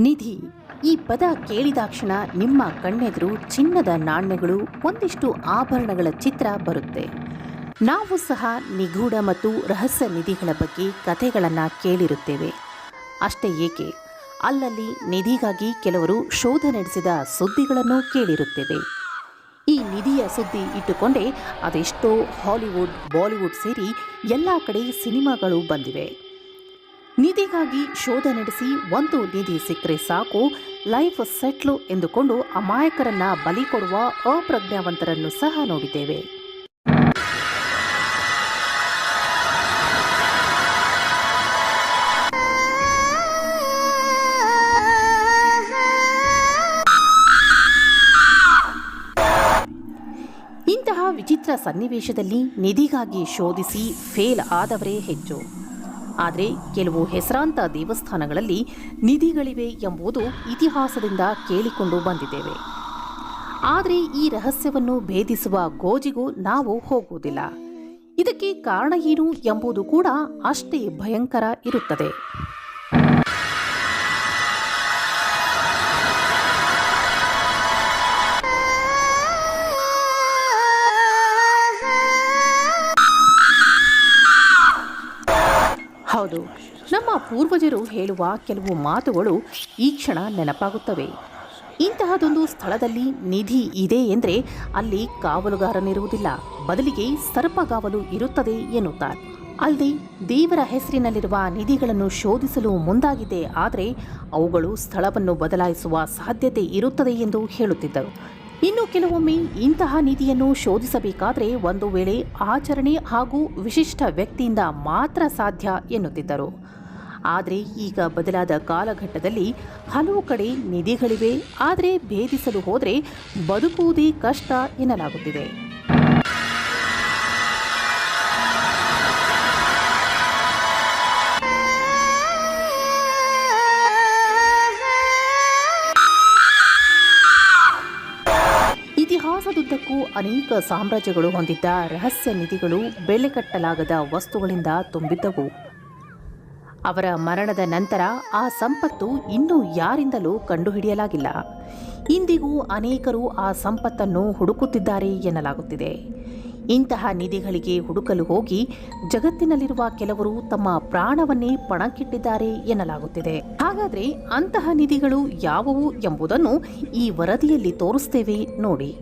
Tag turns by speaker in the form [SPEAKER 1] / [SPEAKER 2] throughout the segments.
[SPEAKER 1] ನಿಧಿ. ಈ ಪದ ಕೇಳಿದಾಕ್ಷಣ ನಿಮ್ಮ ಕಣ್ಣೆದುರು ಚಿನ್ನದ ನಾಣ್ಯಗಳು ಒಂದಿಷ್ಟು ಆಭರಣಗಳ ಚಿತ್ರ ಬರುತ್ತೆ. ನಾವು ಸಹ ನಿಗೂಢ ಮತ್ತು ರಹಸ್ಯ ನಿಧಿಗಳ ಬಗ್ಗೆ ಕಥೆಗಳನ್ನು ಕೇಳಿರುತ್ತೇವೆ. ಅಷ್ಟೇ ಏಕೆ? ಅಲ್ಲಲ್ಲಿ ನಿಧಿಗಾಗಿ ಕೆಲವರು ಶೋಧ ನಡೆಸಿದ ಸುದ್ದಿಗಳನ್ನು ಕೇಳಿರುತ್ತೇವೆ. ಈ ನಿಧಿಯ ಸುದ್ದಿ ಇಟ್ಟುಕೊಂಡೇ ಅದೆಷ್ಟೋ ಹಾಲಿವುಡ್, ಬಾಲಿವುಡ್ ಸೇರಿ ಎಲ್ಲ ಕಡೆ ಸಿನಿಮಾಗಳು ಬಂದಿವೆ. ನಿಧಿಗಾಗಿ ಶೋಧ ನಡೆಸಿ ಒಂದು ನಿಧಿ ಸಿಕ್ಕರೆ ಸಾಕು, ಲೈಫ್ ಸೆಟ್ಲು ಎಂದುಕೊಂಡು ಅಮಾಯಕರನ್ನ ಬಲಿ ಕೊಡುವ ಅಪ್ರಜ್ಞಾವಂತರನ್ನು ಸಹ ನೋಡಿದ್ದೇವೆ. ಇಂತಹ ವಿಚಿತ್ರ ಸನ್ನಿವೇಶದಲ್ಲಿ ನಿಧಿಗಾಗಿ ಶೋಧಿಸಿ ಫೇಲ್ ಆದವರೇ ಹೆಚ್ಚು. ಆದರೆ ಕೆಲವು ಹೆಸರಾಂತ ದೇವಸ್ಥಾನಗಳಲ್ಲಿ ನಿಧಿಗಳಿವೆ ಎಂಬುದು ಇತಿಹಾಸದಿಂದ ಕೇಳಿಕೊಂಡು ಬಂದಿದ್ದೇವೆ. ಆದರೆ ಈ ರಹಸ್ಯವನ್ನು ಭೇದಿಸುವ ಗೋಜಿಗೂ ನಾವು ಹೋಗುವುದಿಲ್ಲ. ಇದಕ್ಕೆ ಕಾರಣ ಏನು ಎಂಬುದು ಕೂಡ ಅಷ್ಟೇ ಭಯಂಕರ ಇರುತ್ತದೆ. ಪೂರ್ವಜರು ಹೇಳುವ ಕೆಲವು ಮಾತುಗಳು ಈ ಕ್ಷಣ ನೆನಪಾಗುತ್ತವೆ. ಇಂತಹದೊಂದು ಸ್ಥಳದಲ್ಲಿ ನಿಧಿ ಇದೆ ಎಂದರೆ ಅಲ್ಲಿ ಕಾವಲುಗಾರನಿರುವುದಿಲ್ಲ. ಬದಲಿಗೆ ಸರ್ಪಗಾವಲು ಇರುತ್ತದೆ ಎನ್ನುತ್ತಾರೆ. ಅಲ್ಲದೆ ದೇವರ ಹೆಸರಿನಲ್ಲಿರುವ ನಿಧಿಗಳನ್ನು ಶೋಧಿಸಲು ಮುಂದಾಗಿದೆ. ಆದರೆ ಅವುಗಳು ಸ್ಥಳವನ್ನು ಬದಲಾಯಿಸುವ ಸಾಧ್ಯತೆ ಇರುತ್ತದೆ ಎಂದು ಹೇಳುತ್ತಿದ್ದರು. ಇನ್ನು ಕೆಲವೊಮ್ಮೆ ಇಂತಹ ನಿಧಿಯನ್ನು ಶೋಧಿಸಬೇಕಾದರೆ ಒಂದು ವೇಳೆ ಆಚರಣೆ ಹಾಗೂ ವಿಶಿಷ್ಟ ವ್ಯಕ್ತಿಯಿಂದ ಮಾತ್ರ ಸಾಧ್ಯ ಎನ್ನುತ್ತಿದ್ದರು. ಆದರೆ ಈಗ ಬದಲಾದ ಕಾಲಘಟ್ಟದಲ್ಲಿ ಹಲವು ಕಡೆ ನಿಧಿಗಳಿವೆ, ಆದರೆ ಭೇದಿಸಲು ಹೋದರೆ ಬದುಕುವುದೇ ಕಷ್ಟ ಎನ್ನಲಾಗುತ್ತಿದೆ. ಇತಿಹಾಸದುದ್ದಕ್ಕೂ ಅನೇಕ ಸಾಮ್ರಾಜ್ಯಗಳು ಹೊಂದಿದ್ದ ರಹಸ್ಯ ನಿಧಿಗಳು ಬೆಲೆ ಕಟ್ಟಲಾಗದ ವಸ್ತುಗಳಿಂದ ತುಂಬಿದ್ದವು. ಅವರ ಮರಣದ ನಂತರ ಆ ಸಂಪತ್ತು ಇನ್ನೂ ಯಾರಿಂದಲೂ ಕಂಡುಹಿಡಿಯಲಾಗಿಲ್ಲ. ಇಂದಿಗೂ ಅನೇಕರು ಆ ಸಂಪತ್ತನ್ನು ಹುಡುಕುತ್ತಿದ್ದಾರೆ ಎನ್ನಲಾಗುತ್ತಿದೆ. ಇಂತಹ ನಿಧಿಗಳಿಗೆ ಹುಡುಕಲು ಹೋಗಿ ಜಗತ್ತಿನಲ್ಲಿರುವ ಕೆಲವರು ತಮ್ಮ ಪ್ರಾಣವನ್ನೇ ಪಣಕ್ಕಿಟ್ಟಿದ್ದಾರೆ ಎನ್ನಲಾಗುತ್ತಿದೆ. ಹಾಗಾದರೆ ಅಂತಹ ನಿಧಿಗಳು ಯಾವುವು ಎಂಬುದನ್ನು ಈ ವರದಿಯಲ್ಲಿ ತೋರಿಸ್ತೇವೆ ನೋಡಿ.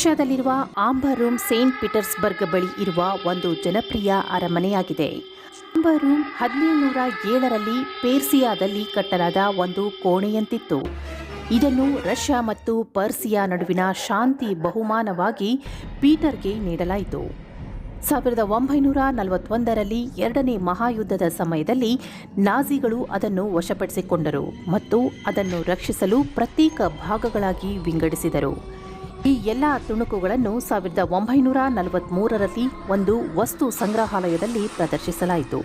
[SPEAKER 1] ರಷ್ಯಾದಲ್ಲಿರುವ ಆಂಬರ್ ರೂಮ್ ಸೇಂಟ್ ಪೀಟರ್ಸ್ಬರ್ಗ್ ಬಳಿ ಇರುವ ಒಂದು ಜನಪ್ರಿಯ ಅರಮನೆಯಾಗಿದೆ. ಆಂಬರ್ ರೂಮ್ ಹದಿನೇಳುನೂರ ಏಳರಲ್ಲಿ ಪೇರ್ಸಿಯಾದಲ್ಲಿ ಕಟ್ಟಲಾದ ಒಂದು ಕೋಣೆಯಂತಿತ್ತು. ಇದನ್ನು ರಷ್ಯಾ ಮತ್ತು ಪರ್ಸಿಯಾ ನಡುವಿನ ಶಾಂತಿ ಬಹುಮಾನವಾಗಿ ಪೀಟರ್ಗೆ ನೀಡಲಾಯಿತು. ಸಾವಿರದ ಒಂಬೈನೂರ ನಲವತ್ತೊಂದರಲ್ಲಿ ಎರಡನೇ ಮಹಾಯುದ್ಧದ ಸಮಯದಲ್ಲಿ ನಾಜಿಗಳು ಅದನ್ನು ವಶಪಡಿಸಿಕೊಂಡರು ಮತ್ತು ಅದನ್ನು ರಕ್ಷಿಸಲು ಪ್ರತ್ಯೇಕ ಭಾಗಗಳಾಗಿ ವಿಂಗಡಿಸಿದರು. ಈ ಎಲ್ಲ ತುಣುಕುಗಳನ್ನು ಸಾವಿರದ ಒಂಬೈನೂರ ನಲವತ್ತ್ಮೂರರಲ್ಲಿ ಒಂದು ವಸ್ತು ಸಂಗ್ರಹಾಲಯದಲ್ಲಿ ಪ್ರದರ್ಶಿಸಲಾಯಿತು.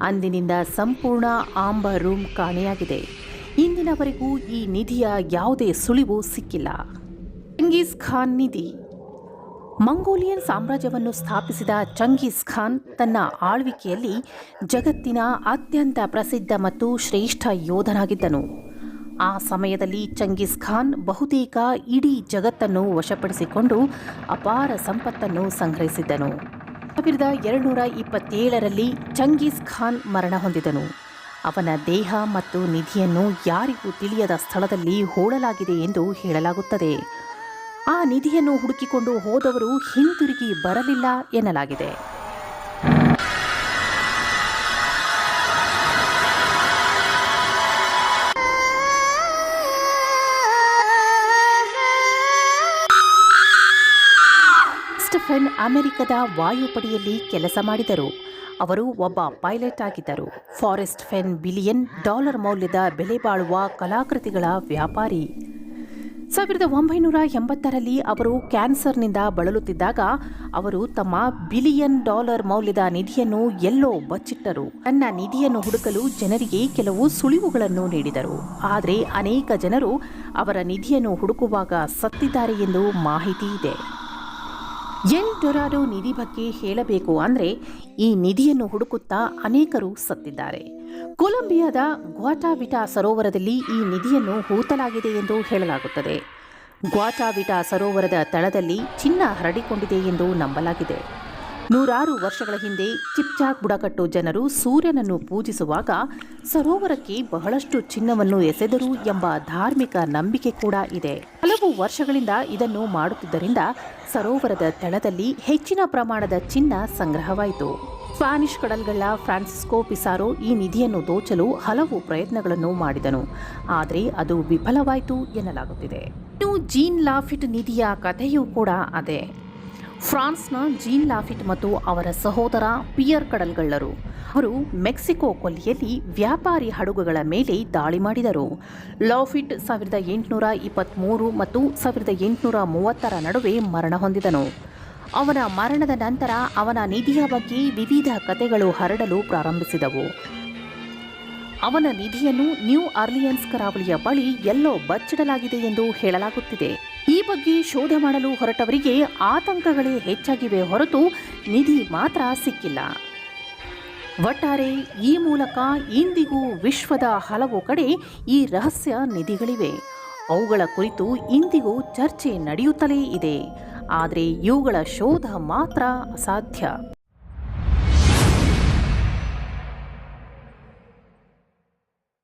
[SPEAKER 1] ಅಂದಿನಿಂದ ಸಂಪೂರ್ಣ ಆಂಬರ್ ರೂಮ್ ಕಾಣೆಯಾಗಿದೆ. ಇಂದಿನವರೆಗೂ ಈ ನಿಧಿಯ ಯಾವುದೇ ಸುಳಿವು ಸಿಕ್ಕಿಲ್ಲ. ಚಂಗೀಸ್ ಖಾನ್ ನಿಧಿ. ಮಂಗೋಲಿಯನ್ ಸಾಮ್ರಾಜ್ಯವನ್ನು ಸ್ಥಾಪಿಸಿದ ಚಂಗೀಸ್ ಖಾನ್ ತನ್ನ ಆಳ್ವಿಕೆಯಲ್ಲಿ ಜಗತ್ತಿನ ಅತ್ಯಂತ ಪ್ರಸಿದ್ಧ ಮತ್ತು ಶ್ರೇಷ್ಠ ಯೋಧನಾಗಿದ್ದನು. ಆ ಸಮಯದಲ್ಲಿ ಚಂಗೀಸ್ ಖಾನ್ ಬಹುತೇಕ ಇಡೀ ಜಗತ್ತನ್ನು ವಶಪಡಿಸಿಕೊಂಡು ಅಪಾರ ಸಂಪತ್ತನ್ನು ಸಂಗ್ರಹಿಸಿದ್ದನು. ಸಾವಿರದ ಎರಡುನೂರ ಇಪ್ಪತ್ತೇಳರಲ್ಲಿ ಚಂಗೀಸ್ ಖಾನ್ ಮರಣ ಹೊಂದಿದನು. ಅವನ ದೇಹ ಮತ್ತು ನಿಧಿಯನ್ನು ಯಾರಿಗೂ ತಿಳಿಯದ ಸ್ಥಳದಲ್ಲಿ ಹೋಳಲಾಗಿದೆ ಎಂದು ಹೇಳಲಾಗುತ್ತದೆ. ಆ ನಿಧಿಯನ್ನು ಹುಡುಕಿಕೊಂಡು ಹೋದವರು ಹಿಂತಿರುಗಿ ಬರಲಿಲ್ಲ ಎನ್ನಲಾಗಿದೆ. ಸ್ಟೆಫನ್ ಅಮೆರಿಕದ ವಾಯುಪಡೆಯಲ್ಲಿ ಕೆಲಸ ಮಾಡಿದರು. ಅವರು ಒಬ್ಬ ಪೈಲಟ್ ಆಗಿದ್ದರು. ಫಾರೆಸ್ಟ್ ಫೆನ್ ಬಿಲಿಯನ್ ಡಾಲರ್ ಮೌಲ್ಯದ ಬೆಲೆ ಬಾಳುವ ಕಲಾಕೃತಿಗಳ ವ್ಯಾಪಾರಿ. ಸಾವಿರದ ಒಂಬೈನೂರ ಎಂಬತ್ತರಲ್ಲಿ ಅವರು ಕ್ಯಾನ್ಸರ್ನಿಂದ ಬಳಲುತ್ತಿದ್ದಾಗ ಅವರು ತಮ್ಮ ಬಿಲಿಯನ್ ಡಾಲರ್ ಮೌಲ್ಯದ ನಿಧಿಯನ್ನು ಎಲ್ಲೋ ಬಚ್ಚಿಟ್ಟರು. ತನ್ನ ನಿಧಿಯನ್ನು ಹುಡುಕಲು ಜನರಿಗೆ ಕೆಲವು ಸುಳಿವುಗಳನ್ನು ನೀಡಿದರು. ಆದರೆ ಅನೇಕ ಜನರು ಅವರ ನಿಧಿಯನ್ನು ಹುಡುಕುವಾಗ ಸತ್ತಿದ್ದಾರೆ ಎಂದು ಮಾಹಿತಿ ಇದೆ. ಎಲ್ ಡೊರಾಡೋ ನಿಧಿ ಬಗ್ಗೆ ಹೇಳಬೇಕು ಅಂದರೆ ಈ ನಿಧಿಯನ್ನು ಹುಡುಕುತ್ತಾ ಅನೇಕರು ಸತ್ತಿದ್ದಾರೆ. ಕೊಲಂಬಿಯಾದ ಗ್ವಾಟಾವಿಟಾ ಸರೋವರದಲ್ಲಿ ಈ ನಿಧಿಯನ್ನು ಹೂತಲಾಗಿದೆ ಎಂದು ಹೇಳಲಾಗುತ್ತದೆ. ಗ್ವಾಟಾವಿಟಾ ಸರೋವರದ ತಳದಲ್ಲಿ ಚಿನ್ನ ಹರಡಿಕೊಂಡಿದೆ ಎಂದು ನಂಬಲಾಗಿದೆ. ನೂರಾರು ವರ್ಷಗಳ ಹಿಂದೆ ಚಿಪ್ಚಾಕ್ ಬುಡಕಟ್ಟು ಜನರು ಸೂರ್ಯನನ್ನು ಪೂಜಿಸುವಾಗ ಸರೋವರಕ್ಕೆ ಬಹಳಷ್ಟು ಚಿನ್ನವನ್ನು ಎಸೆದರು ಎಂಬ ಧಾರ್ಮಿಕ ನಂಬಿಕೆ ಕೂಡ ಇದೆ. ಹಲವು ವರ್ಷಗಳಿಂದ ಇದನ್ನು ಮಾಡುತ್ತಿದ್ದರಿಂದ ಸರೋವರದ ತಳದಲ್ಲಿ ಹೆಚ್ಚಿನ ಪ್ರಮಾಣದ ಚಿನ್ನ ಸಂಗ್ರಹವಾಯಿತು. ಸ್ಪ್ಯಾನಿಷ್ ಕಡಲ್ಗಳ ಫ್ರಾನ್ಸಿಸ್ಕೋ ಪಿಸಾರೋ ಈ ನಿಧಿಯನ್ನು ದೋಚಲು ಹಲವು ಪ್ರಯತ್ನಗಳನ್ನು ಮಾಡಿದನು. ಆದರೆ ಅದು ವಿಫಲವಾಯಿತು ಎನ್ನಲಾಗುತ್ತಿದೆ. ಇನ್ನು ಜೀನ್ ಲಾಫಿಟ್ ನಿಧಿಯ ಕಥೆಯೂ ಕೂಡ ಅದೇ. ಫ್ರಾನ್ಸ್ನ ಜೀನ್ ಲಾಫಿಟ್ ಮತ್ತು ಅವರ ಸಹೋದರ ಪಿಯರ್ ಕಡಲ್ಗಳ್ಳರು. ಅವರು ಮೆಕ್ಸಿಕೋ ಕೊಲ್ಲಿಯಲ್ಲಿ ವ್ಯಾಪಾರಿ ಹಡಗುಗಳ ಮೇಲೆ ದಾಳಿ ಮಾಡಿದರು. ಲಾಫಿಟ್ ಸಾವಿರದ ಎಂಟುನೂರ ಇಪ್ಪತ್ತ್ಮೂರು ಮತ್ತು ಸಾವಿರದ ಎಂಟುನೂರ ಮೂವತ್ತರ ನಡುವೆ ಮರಣ ಹೊಂದಿದನು. ಅವನ ಮರಣದ ನಂತರ ಅವನ ನಿಧಿಯ ಬಗ್ಗೆ ವಿವಿಧ ಕಥೆಗಳು ಹರಡಲು ಪ್ರಾರಂಭಿಸಿದವು. ಅವನ ನಿಧಿಯನ್ನು ನ್ಯೂ ಆರ್ಲಿಯನ್ಸ್ ಕರಾವಳಿಯ ಬಳಿ ಎಲ್ಲೋ ಬಚ್ಚಿಡಲಾಗಿದೆ ಎಂದು ಹೇಳಲಾಗುತ್ತಿದೆ. ಈ ಬಗ್ಗೆ ಶೋಧ ಮಾಡಲು ಹೊರಟವರಿಗೆ ಆತಂಕಗಳೇ ಹೆಚ್ಚಾಗಿವೆ ಹೊರತು ನಿಧಿ ಮಾತ್ರ ಸಿಕ್ಕಿಲ್ಲ. ಒಟ್ಟಾರೆ ಈ ಮೂಲಕ ಇಂದಿಗೂ ವಿಶ್ವದ ಹಲವು ಕಡೆ ಈ ರಹಸ್ಯ ನಿಧಿಗಳಿವೆ. ಅವುಗಳ ಕುರಿತು ಇಂದಿಗೂ ಚರ್ಚೆ ನಡೆಯುತ್ತಲೇ ಇದೆ. ಆದರೆ ಇವುಗಳ ಶೋಧ ಮಾತ್ರ ಅಸಾಧ್ಯ.